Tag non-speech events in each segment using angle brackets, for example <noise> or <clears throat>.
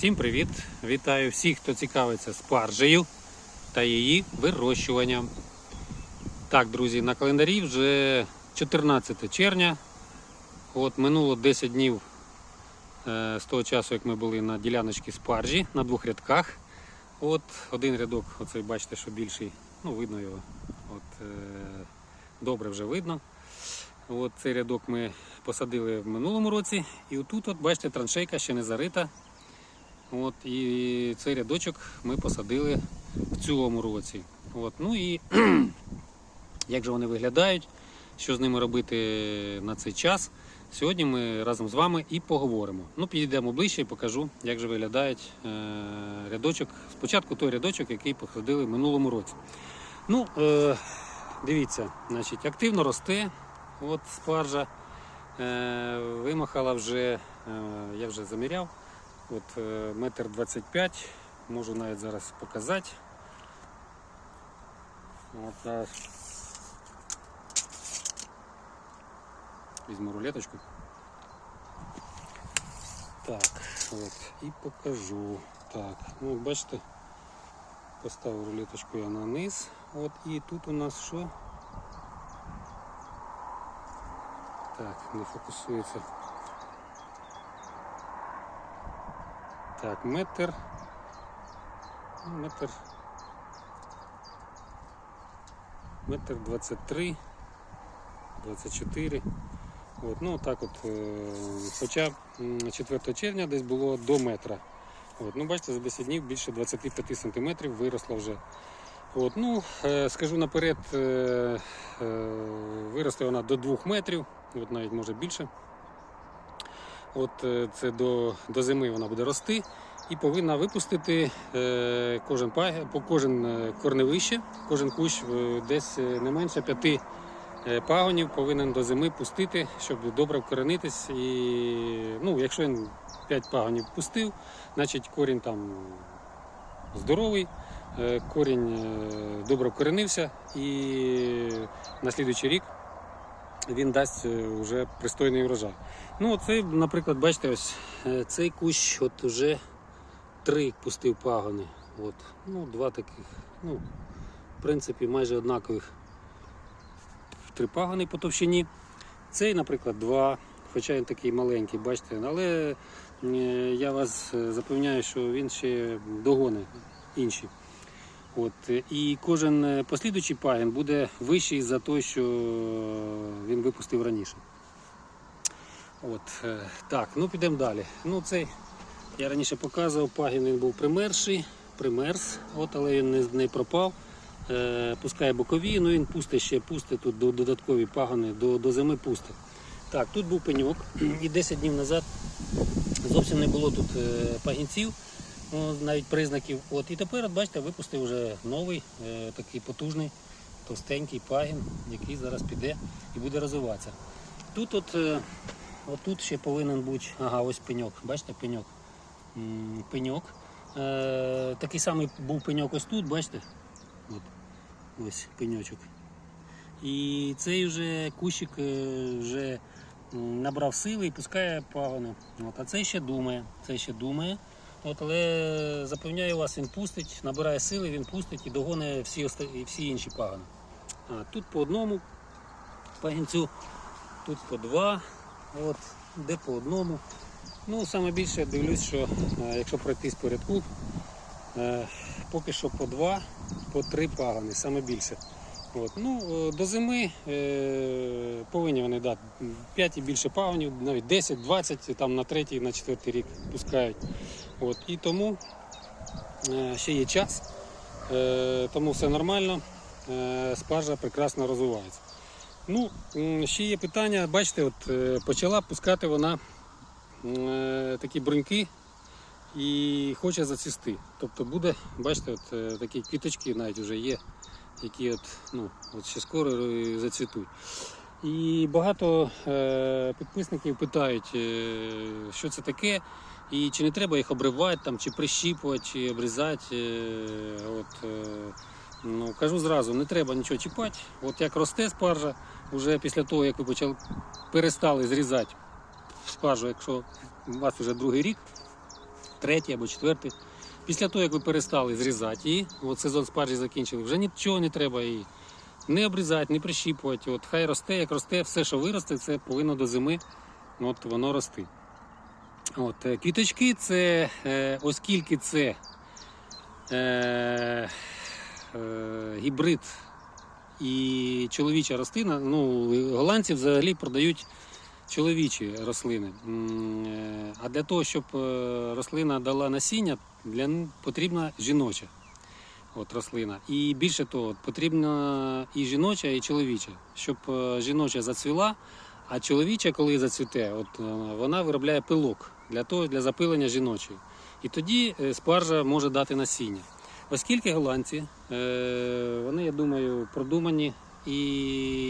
Всім привіт! Вітаю всіх, хто цікавиться спаржею та її вирощуванням. Так, друзі, на календарі вже 14 червня. От минуло 10 днів е, з того часу, як ми були на діляночці спаржі на двох рядках. От один рядок, оцей бачите, що більший, ну видно його. От, е, добре вже видно. От цей рядок ми посадили в минулому році. І отут, от, бачите, траншейка ще не зарита. От, і цей рядочок ми посадили в цьому році. От, ну і <clears throat> як же вони виглядають, що з ними робити на цей час. Сьогодні ми разом з вами і поговоримо. Ну, підійдемо ближче і покажу, як же виглядає е, рядочок. Спочатку той рядочок, який посадили в минулому році. Ну, е, дивіться, значить, активно росте. От спаржа е, вимахала вже, е, я вже заміряв. От е, метр двадцять п'ять, можу навіть зараз показати. От, зараз. Візьму рулеточку. Так, от, і покажу. Так, ну от бачите, поставив рулеточку я на низ. От і тут у нас що? Так, не фокусується. Так, метр. Ну, Метр. Метр 23, 24. От, ну так от, е, хоча 4 червня десь було до метра. От, ну бачите, за 10 днів більше 25 см виросла вже. От, ну, е, скажу наперед, е, виросте вона до 2 метрів, от навіть може більше. От е, це до, до зими вона буде рости і повинна випустити е, кожен паг- по кожен е, корневище, кожен кущ е, десь не менше п'яти пагонів повинен до зими пустити, щоб добре вкоренитись. І ну, якщо він 5 пагонів пустив, значить корінь там здоровий, корінь добре вкоренився і на слідуючий рік він дасть е, вже пристойний урожай. Ну, оцей, наприклад, бачите, ось е, цей кущ от уже три пустив пагони. От. Ну, два таких, ну, в принципі, майже однакових три пагони по товщині. Цей, наприклад, два, хоча він такий маленький, бачите, але е, я вас запевняю, що він ще догони інші. От, е, і кожен е, послідуючий пагін буде вищий за той, що він випустив раніше. От, е, так, ну підемо далі. Ну, цей я раніше показував, пагін він був примерший, примерз, от, але він не, не пропав. Е, пускає бокові, ну він пусте ще пусте тут додаткові пагони, до, до зими пусте. Так, тут був пеньок, і 10 днів назад зовсім не було тут пагінців, ну, навіть признаків. От, і тепер, от, бачите, випустив вже новий, е, такий потужний, товстенький пагін, який зараз піде і буде розвиватися. Тут от, е, отут ще повинен бути, ага, ось пеньок, бачите, пеньок. Пеньок. Е, такий самий був пеньок ось тут, бачите? От, ось пеньочок. І цей вже кущик е, вже набрав сили і пускає пагони. От, а цей ще думає, цей ще думає. От, але запевняю вас, він пустить, набирає сили, він пустить і догоне всі, і всі інші пагони. А, тут по одному пагінцю, тут по два, от, де по одному. Ну, саме більше дивлюсь, що е, якщо пройтись по рядку, е, поки що по два, по три пагони, саме більше. От. Ну, е, до зими е, повинні вони дати 5 і більше пагонів, навіть 10, 20, і там на третій, на четвертий рік пускають. От. І тому е, ще є час, е, тому все нормально, е, спаржа прекрасно розвивається. Ну, ще є питання, бачите, от почала пускати вона такі бруньки і хоче зацвісти. Тобто буде, бачите, от такі квіточки навіть вже є, які от, ну, от ще скоро зацвітуть. І багато підписників питають, що це таке, і чи не треба їх обривати, там, чи прищіпувати, чи обрізати. Е, от, е, ну, кажу зразу, не треба нічого чіпати. От як росте спаржа, вже після того, як ви почали перестали зрізати спаржу, якщо у вас вже другий рік, третій або четвертий. Після того, як ви перестали зрізати її, от сезон спаржі закінчили, вже нічого не треба її не обрізати, не прищіпувати. От хай росте, як росте, все, що виросте, це повинно до зими от воно рости. От, е, квіточки це, е, оскільки це е, е, гібрид і чоловіча рослина, ну, голландці взагалі продають чоловічі рослини. Е, А для того, щоб рослина дала насіння, для потрібна жіноча от, рослина. І більше того, потрібна і жіноча, і чоловіча. Щоб жіноча зацвіла, а чоловіча, коли зацвіте, от, вона виробляє пилок для того, для запилення жіночої. І тоді е, спаржа може дати насіння. Оскільки голландці, е, вони, я думаю, продумані. І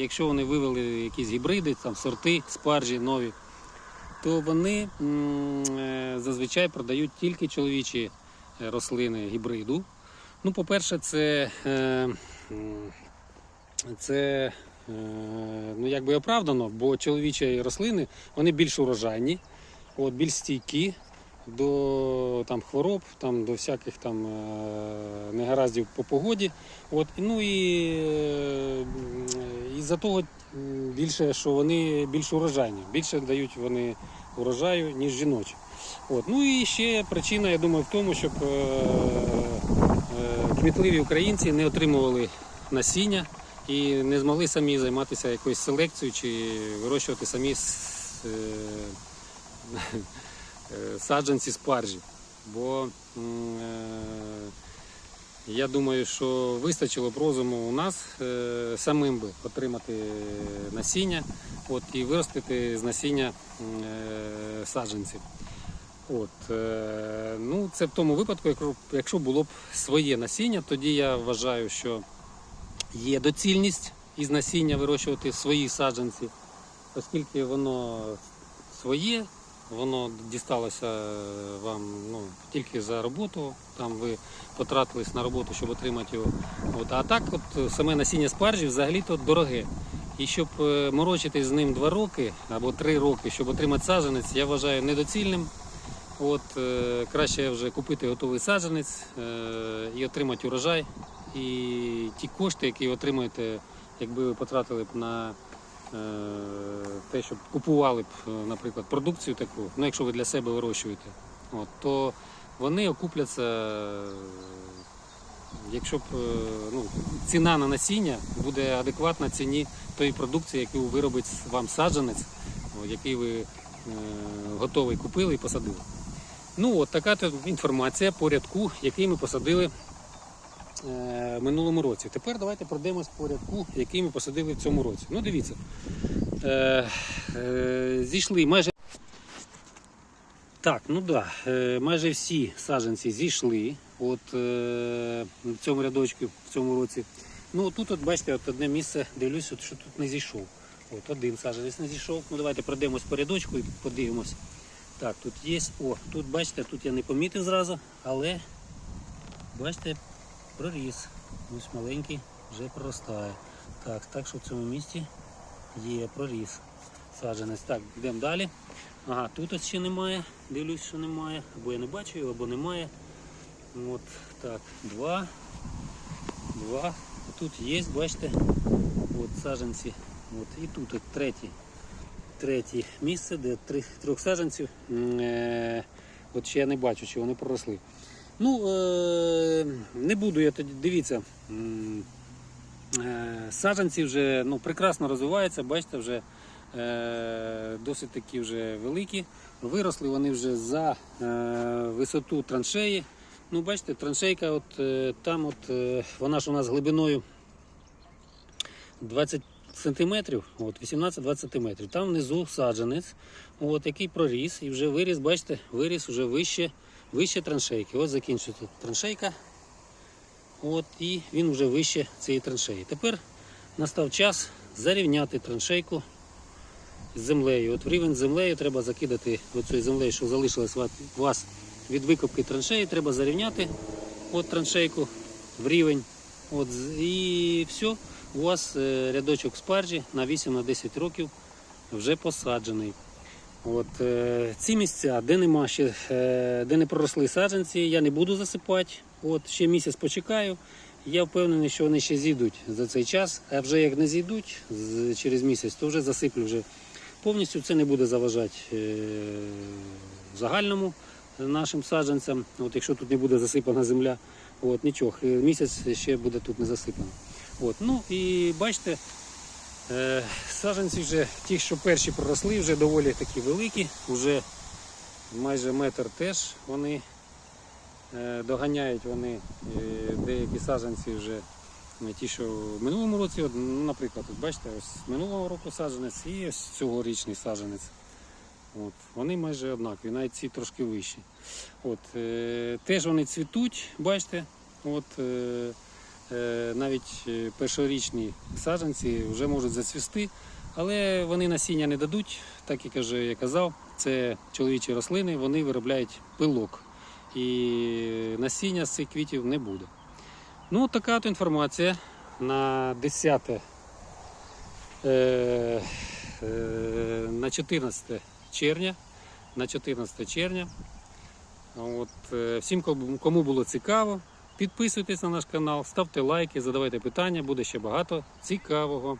якщо вони вивели якісь гібриди, там сорти, спаржі нові, то вони е, зазвичай продають тільки чоловічі рослини гібриду. Ну, по-перше, це, це ну, якби оправдано, бо чоловічі рослини вони більш урожайні, от, більш стійкі до там, хвороб, там, до всяких там, е, негараздів по погоді. От, ну і е, із-за того більше, що вони більш урожайні, більше дають вони урожаю, ніж жіночі. От. Ну і ще причина, я думаю, в тому, щоб е, кмітливі українці не отримували насіння і не змогли самі займатися якоюсь селекцією чи вирощувати самі <laughs> саджанці спаржі. Бо е, я думаю, що вистачило б розуму у нас е, самим би отримати насіння от, і виростити з насіння е, саджанців. От, е, ну, це в тому випадку, якщо було б своє насіння, тоді я вважаю, що є доцільність із насіння вирощувати свої саджанці, оскільки воно своє, воно дісталося вам ну, тільки за роботу, там ви потратились на роботу, щоб отримати його. От, а так, от, саме насіння спаржі взагалі-то дороге. І щоб е, морочитись з ним два роки або три роки, щоб отримати саджанець, я вважаю недоцільним. От, е, краще вже купити готовий саджанець е, і отримати урожай. І ті кошти, які ви отримуєте, якби ви потратили б на е, те, щоб купували б, е, наприклад, продукцію таку, ну якщо ви для себе вирощуєте, от, то вони окупляться, е, якщо б е, ну, ціна на насіння буде адекватна ціні тої продукції, яку виробить вам саджанець, який ви е, готовий купили і посадили. Ну от така інформація по рядку, який ми посадили е, минулому році. Тепер давайте пройдемось по рядку, який ми посадили в цьому році. Ну дивіться, е, е, зійшли майже. Так, ну да, е, майже всі саджанці зійшли от, е, в цьому рядочку в цьому році. Ну тут, от бачите, от одне місце дивлюсь, от, що тут не зійшов. От один саджанець не зійшов. Ну давайте пройдемось по рядочку і подивимось. Так, тут є. О, тут бачите, тут я не помітив зразу, але бачите, проріс. Ось маленький вже проростає. Так, так що в цьому місці є проріс. Саджанець. Так, йдемо далі. Ага, тут ось ще немає. Дивлюсь, що немає. Або я не бачу його, або немає. От, так, два. Два. Тут є, бачите. От саджанці. От, і тут от третій третє місце, де три, трьох саджанців. Е, от ще я не бачу, чи вони проросли. Ну, е, не буду я тоді, дивіться, е, саджанці вже ну, прекрасно розвиваються, бачите, вже е, досить такі вже великі. Виросли вони вже за е, висоту траншеї. Ну, бачите, траншейка, от, там от, вона ж у нас глибиною 20 сантиметрів, от 18-20 сантиметрів. Там внизу саджанець, от, який проріс і вже виріс, бачите, виріс вже вище, вище траншейки. От закінчується траншейка. От, і він вже вище цієї траншеї. Тепер настав час зарівняти траншейку з землею. От в рівень з землею треба закидати оцю землею, що залишилось у вас від викопки траншеї, треба зарівняти от траншейку в рівень. От, і все, у вас е, рядочок спаржі на 8-10 років вже посаджений. От, е, ці місця, де нема ще, е, де не проросли саджанці, я не буду засипати. От, ще місяць почекаю. Я впевнений, що вони ще зійдуть за цей час, а вже як не зійдуть з- через місяць, то вже засиплю вже повністю. Це не буде заважати е, загальному нашим саджанцям. От, якщо тут не буде засипана земля, от, нічого, е, місяць ще буде тут не засипано. От, ну і бачите, Е, Саджанці вже ті, що перші проросли, вже доволі такі великі, вже майже метр теж вони е, доганяють вони е, деякі саджанці вже ті, що в минулому році, ну, наприклад, от бачите, ось минулого року саджанець і ось цьогорічний саджанець. От, вони майже однакові, навіть ці трошки вищі. От, е, теж вони цвітуть, бачите. От, Е, навіть е, першорічні саджанці вже можуть зацвісти, але вони насіння не дадуть, так як вже я казав, це чоловічі рослини, вони виробляють пилок. І насіння з цих квітів не буде. Ну, така от інформація на 10 е, е, на 14 червня. На 14 червня. От, е, всім, кому було цікаво, Підписуйтесь на наш канал, ставте лайки, задавайте питання, буде ще багато цікавого.